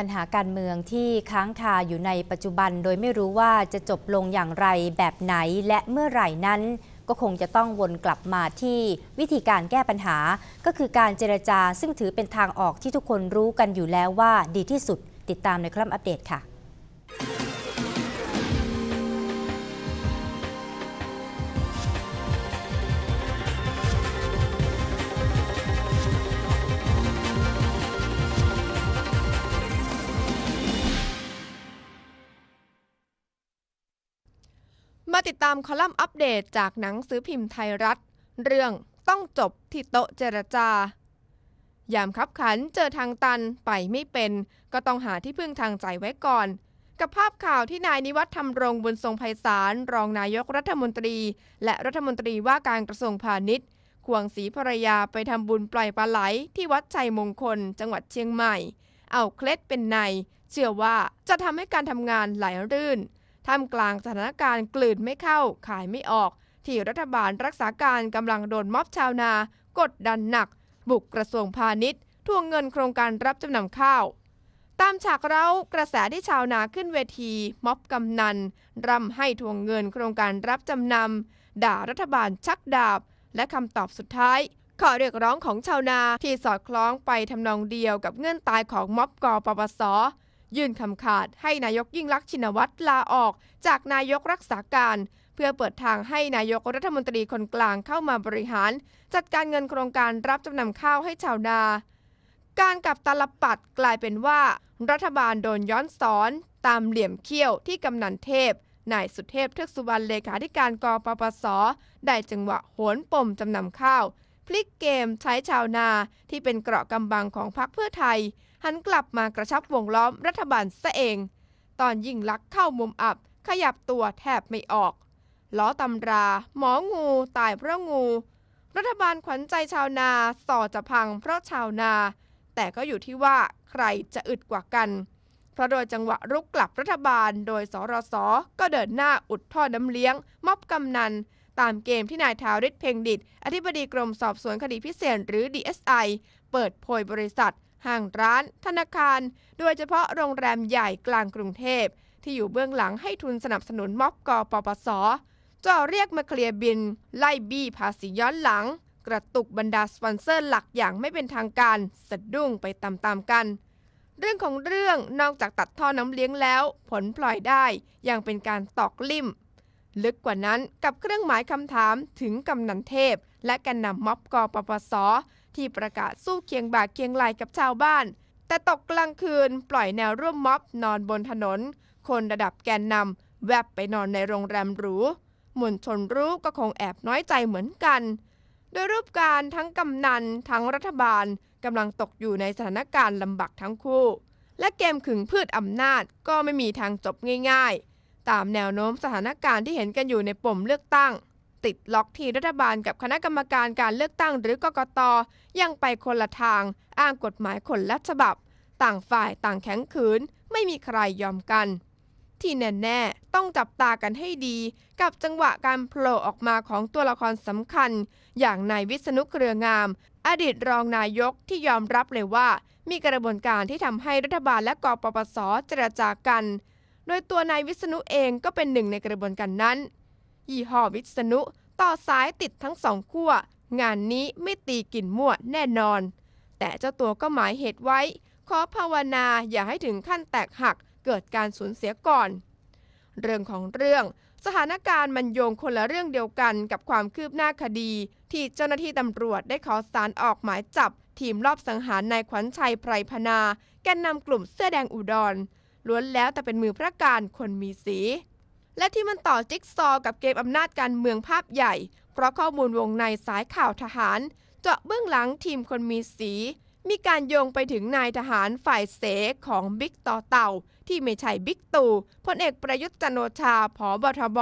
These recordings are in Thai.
ปัญหาการเมืองที่ค้างคาอยู่ในปัจจุบัน โดยไม่รู้ว่าจะจบลงอย่างไรแบบไหนและเมื่อไหร่นั้น ก็คงจะต้องวนกลับมาที่วิธีการแก้ปัญหา ก็คือการเจรจาซึ่งถือเป็นทางออกที่ทุกคนรู้กันอยู่แล้วว่าดีที่สุดติดตามในคลัมอัปเดตค่ะ มาติดตามคอลัมน์อัปเดตจากหนังสือพิมพ์ไทยรัฐ เรื่องต้องจบที่โต๊ะเจรจา ยามคับขันเจอทางตันไปไม่เป็น ก็ต้องหาที่พึ่งทางใจไว้ก่อน กับภาพข่าวที่นายนิวัฒน์ธรรมรงบุญทรงไพศาลรองนายกรัฐมนตรี และรัฐมนตรีว่าการกระทรวงพาณิชย์ควงศรีภรรยาไปทำบุญปล่อยปลาไหลที่วัดชัยมงคล จังหวัดเชียงใหม่ เอาเคล็ดเป็นใน เชื่อว่าจะทำให้การทำงานไหลรื่น ท่ามกลางสถานการณ์กลืนไม่เข้าขายไม่ออก ที่รัฐบาลรักษาการกำลังโดนม็อบชาวนากดดันหนัก บุกกระทรวงพาณิชย์ทวงเงินโครงการรับจำนำข้าว ตามฉากเร้ากระแสที่ชาวนาขึ้นเวที ม็อบกำนันร่ำให้ทวงเงินโครงการรับจำนำด่ารัฐบาลชักดาบ และคำตอบสุดท้ายข้อเรียกร้องของชาวนาที่สอดคล้องไปทำนองเดียวกับเงื่อนตายของม็อบกปปส ยื่นคำขาดให้นายกยิ่งลักษณ์ชินวัตรลาออก จากนายกรักษาการ เพื่อเปิดทางให้นายกรัฐมนตรีคนกลางเข้ามาบริหาร จัดการเงินโครงการรับจำนำข้าวให้ชาวนา การกับตลปัดกลายเป็นว่า รัฐบาลโดนย้อนสอน ตามเหลี่ยมเขี้ยวที่กำนันเทพนายสุเทพเทือกสุบรรณเลขาธิการกปปส ได้จังหวะโหนปมจำนำข้าว พลิกเกมใช้ชาวนาที่เป็นเกราะกำบังของพรรคเพื่อไทย หันกลับมากระชับวงล้อมรัฐบาลซะเอง ตอนยิ่งลักเข้ามุมอับ ขยับตัวแทบไม่ออกล้อตำรา หมองู ตายเพราะงู รัฐบาลขวัญใจชาวนาส่อจะพังเพราะชาวนา แต่ก็อยู่ที่ว่าใครจะอึดกว่ากัน เพราะโดยจังหวะรุกกลับรัฐบาล โดยสรสก็เดินหน้าอุดท่อน้ำเลี้ยง ม็อบกำนัน ตามเกมที่นายทาริศเพ่งดิต อธิบดีกรมสอบสวนคดีพิเศษหรือ DSI เปิดโพยบริษัท ห้างร้าน ธนาคาร โดยเฉพาะโรงแรมใหญ่กลางกรุงเทพ ที่อยู่เบื้องหลังให้ทุนสนับสนุนม็อบกปปสจ่อเรียกมาเคลียร์บิน ไล่บี้ภาษีย้อนหลัง กระตุกบรรดาสปอนเซอร์หลักอย่างไม่เป็นทางการสะดุ้งไปตามๆกันเรื่องของเรื่องนอกจากตัดท่อน้ำเลี้ยงแล้ว ผลพลอยได้ยังเป็นการตอกลิ่ม ลึกกว่านั้นกับเครื่องหมายคำถามถึงกำนันเทพ และแกนนำม็อบกปปส ที่ประกาศสู้เคียงบ่าเคียงไหลกับชาวบ้าน แต่ตกกลางคืนปล่อยแนวร่วมม็อบนอนบนถนน คนระดับแกนนำแวบไปนอนในโรงแรมหรูมวลชนรู้ก็คงแอบน้อยใจเหมือนกัน โดยรูปการทั้งกำนันทั้งรัฐบาลกำลังตกอยู่ในสถานการณ์ลำบากทั้งคู่ และเกมขึงพืชอำนาจก็ไม่มีทางจบง่ายๆ ตามแนวโน้มสถานการณ์ที่เห็นกันอยู่ในปมเลือกตั้ง ติดล็อกที่รัฐบาลกับคณะกรรมการการเลือกตั้งหรือกกตยังไปคนละทาง อ้างกฎหมายคนละฉบับ ต่างฝ่ายต่างแข็งขืน ไม่มีใครยอมกัน ที่แน่ๆต้องจับตากันให้ดี กับจังหวะการโผล่ออกมาของตัวละครสำคัญ อย่างนายวิษณุเครืองาม อดีตรองนายกที่ยอมรับเลยว่ามีกระบวนการที่ทำให้รัฐบาลและกปปสเจรจากัน โดยตัวนายวิษณุเองก็เป็นหนึ่งในกระบวนการนั้น ยี่ห้อวิษณุต่อสายติดทั้งสองขั้ว งานนี้ไม่ตีกลิ่นมั่วแน่นอน แต่เจ้าตัวก็หมายเหตุไว้ ขอภาวนาอย่าให้ถึงขั้นแตกหักเกิดการสูญเสียก่อน เรื่องของเรื่องสถานการณ์มันโยงคนละเรื่องเดียวกันกับความคืบหน้าคดี ที่เจ้าหน้าที่ตำรวจได้ขอสารออกหมายจับ ทีมรอบสังหารนายขวัญชัยไพรพนา แกนนำกลุ่มเสื้อแดงอุดร ล้วนแล้วแต่เป็นมือพระการคนมีสี และที่มันต่อจิ๊กซอวกับเกมอำนาจการเมืองภาพใหญ่ เพราะข้อมูลวงในสายข่าวทหาร เจาะเบื้องหลังทีมคนมีสี มีการโยงไปถึงนายทหารฝ่ายเสของบิ๊กต่อเต่า ที่ไม่ใช่บิ๊กตู่พลเอกประยุทธ์จันโอชาผอบทบ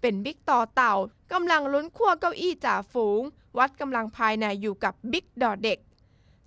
เป็นบิ๊กต่อเต่ากำลังลุ้นขั้วเก้าอี้จ่าฝูง วัดกำลังภายในอยู่กับบิ๊กดอเด็ก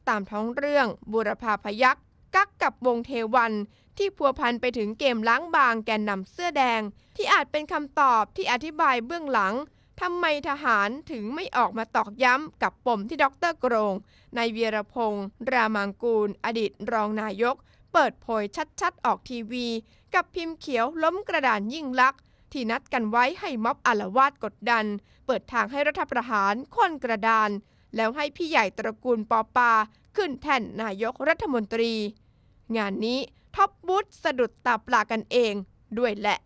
ตามท้องเรื่องบุรพาพยัก กักกับวงเทวัน ที่พัวพันไปถึงเกมล้างบางแกนนำเสื้อแดง ที่อาจเป็นคำตอบที่อธิบายเบื้องหลังทำไมทหารถึงไม่ออกมาตอกย้ำกับปมที่ดรโกรง นายเวียรพงศ์รามังกูล อดีตรองนายก เปิดโพยชัดๆ ออกทีวี กับพิมพ์เขียวล้มกระดานยิ่งลักษณ์ที่นัดกันไว้ให้ม็อบอารวาดกดดัน เปิดทางให้รัฐประหารค้นกระดาน แล้วให้พี่ใหญ่ตระกูลปอปา ขึ้นแท่นนายกรัฐมนตรี งานนี้ท็อปบูธสะดุดตาปลากันเองด้วยแหละ